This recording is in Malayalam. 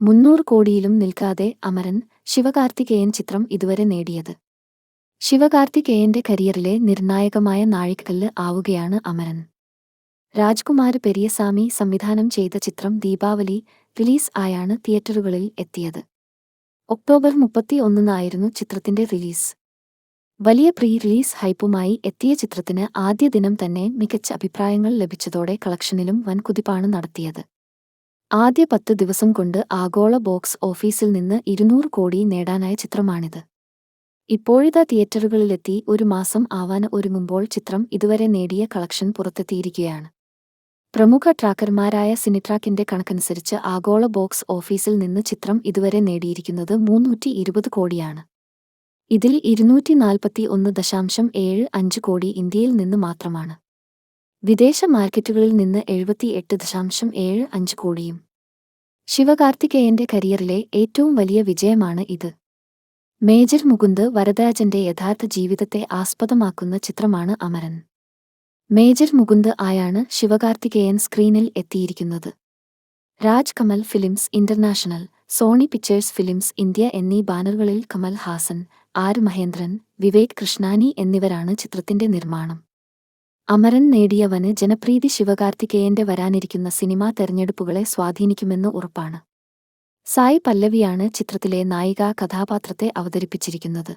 മുന്നൂറ് കോടിയിലും നിൽക്കാതെ അമരൻ ശിവകാർത്തികേയൻ ചിത്രം ഇതുവരെ നേടിയത്. ശിവകാർത്തികേയന്റെ കരിയറിലെ നിർണായകമായ നാഴികക്കല്ല് ആവുകയാണ് അമരൻ. രാജ്കുമാർ പെരിയസാമി സംവിധാനം ചെയ്ത ചിത്രം ദീപാവലി റിലീസ് ആയാണ് തിയേറ്ററുകളിൽ എത്തിയത്. ഒക്ടോബർ മുപ്പത്തി ഒന്നിനായിരുന്നു ചിത്രത്തിന്റെ റിലീസ്. വലിയ പ്രീ റിലീസ് ഹൈപ്പുമായി എത്തിയ ചിത്രത്തിന് ആദ്യ ദിനം തന്നെ മികച്ച അഭിപ്രായങ്ങൾ ലഭിച്ചതോടെ കളക്ഷനിലും വൻ കുതിപ്പാണ് നടത്തിയത്. ആദ്യ പത്ത് ദിവസം കൊണ്ട് ആഗോള ബോക്സ് ഓഫീസിൽ നിന്ന് ഇരുന്നൂറ് കോടി നേടാനായ ചിത്രമാണിത്. ഇപ്പോഴിതാ തിയേറ്ററുകളിലെത്തി ഒരു മാസം ആവാൻ ഒരുങ്ങുമ്പോൾ ചിത്രം ഇതുവരെ നേടിയ കളക്ഷൻ പുറത്തെത്തിയിരിക്കുകയാണ്. പ്രമുഖ ട്രാക്കർമാരായ സിനിട്രാക്കിന്റെ കണക്കനുസരിച്ച് ആഗോള ബോക്സ് ഓഫീസിൽ നിന്ന് ചിത്രം ഇതുവരെ നേടിയിരിക്കുന്നത് മൂന്നൂറ്റി ഇരുപത് കോടിയാണ്. ഇതിൽ ഇരുന്നൂറ്റി നാൽപ്പത്തി ഒന്ന് ദശാംശം ഏഴ് അഞ്ച് കോടി ഇന്ത്യയിൽ നിന്ന് മാത്രമാണ്. വിദേശ മാർക്കറ്റുകളിൽ നിന്ന് എഴുപത്തി എട്ട് ദശാംശം ഏഴ് അഞ്ച് കോടിയും. ശിവകാർത്തികേയന്റെ കരിയറിലെ ഏറ്റവും വലിയ വിജയമാണ് ഇത്. മേജർ മുകുന്ദ് വരദരാജന്റെ യഥാർത്ഥ ജീവിതത്തെ ആസ്പദമാക്കുന്ന ചിത്രമാണ് അമരൻ. മേജർ മുകുന്ദ് ആയാണ് ശിവകാർത്തികേയൻ സ്ക്രീനിൽ എത്തിയിരിക്കുന്നത്. Raj Kamal films international Sony pictures films India എന്നീ ബാനറുകളിൽ കമൽ ഹാസൻ ആർ മഹേന്ദ്രൻ വിവേക് കൃഷ്ണാനി എന്നിവരാണ് ചിത്രത്തിന്റെ നിർമ്മാണം. അമരൻ നേടിയവന് ജനപ്രീതി ശിവകാർത്തികേയന്റെ വരാനിരിക്കുന്ന സിനിമാ തെരഞ്ഞെടുപ്പുകളെ സ്വാധീനിക്കുമെന്ന് ഉറപ്പാണ്. സായി പല്ലവിയാണ് ചിത്രത്തിലെ നായികാ കഥാപാത്രത്തെ അവതരിപ്പിച്ചിരിക്കുന്നത്.